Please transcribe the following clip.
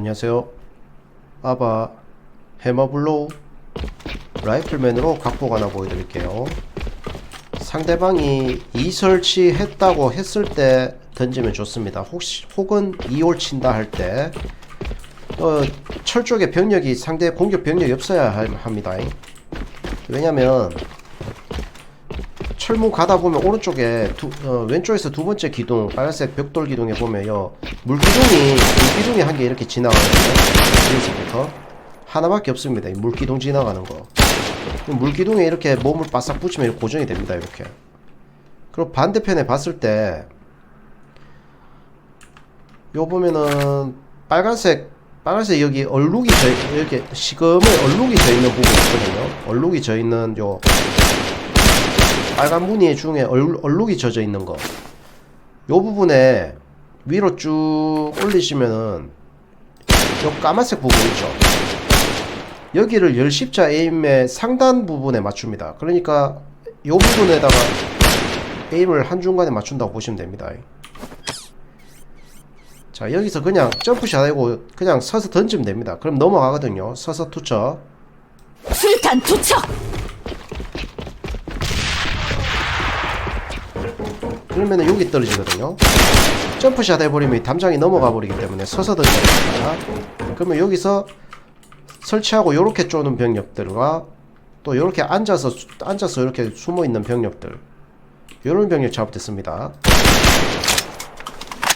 안녕하세요. 아바 해머블로우 라이플맨으로 각복 하나 보여드릴게요. 상대방이 이설치 했다고 했을 때 던지면 좋습니다. 혹시 혹은 이올 친다 할 때 어, 철 쪽에 병력이 상대 공격 병력이 없어야 할- 합니다. 왜냐면 철문 가다 보면 오른쪽에 두, 어, 왼쪽에서 두 번째 기둥 빨간색 벽돌 기둥에 보면요 물기둥이 물기둥이 한 개 이렇게 지나가거든요 하나밖에 없습니다. 이 물기둥 지나가는 거. 물기둥에 이렇게 몸을 바싹 붙이면 고정이 됩니다 이렇게. 그리고 반대편에 봤을 때 요 보면은 빨간색 빨간색 여기 얼룩이 져 이렇게 시금을 얼룩이 져 있는 부분이 있거든요. 얼룩이 져 있는 요 빨간 무늬 중에 얼, 얼룩이 젖어 있는 거. 요 부분에 위로 쭉 올리시면은 요 까만색 부분 있죠. 여기를 열 십자 에임의 상단 부분에 맞춥니다. 그러니까 요 부분에다가 에임을 한중간에 맞춘다고 보시면 됩니다. 자 여기서 그냥 점프샷 하고 그냥 서서 던지면 됩니다. 그럼 넘어가거든요. 서서 투척. 수류탄 투척! 그러면은 여기 떨어지거든요. 점프샷 해버리면 이 담장이 넘어가 버리기 때문에 서서 던져야 됩니다. 그러면 여기서 설치하고 요렇게 쪼는 병력들과 또 요렇게 앉아서 앉아서 이렇게 숨어 있는 병력들 요런 병력 작업됐습니다.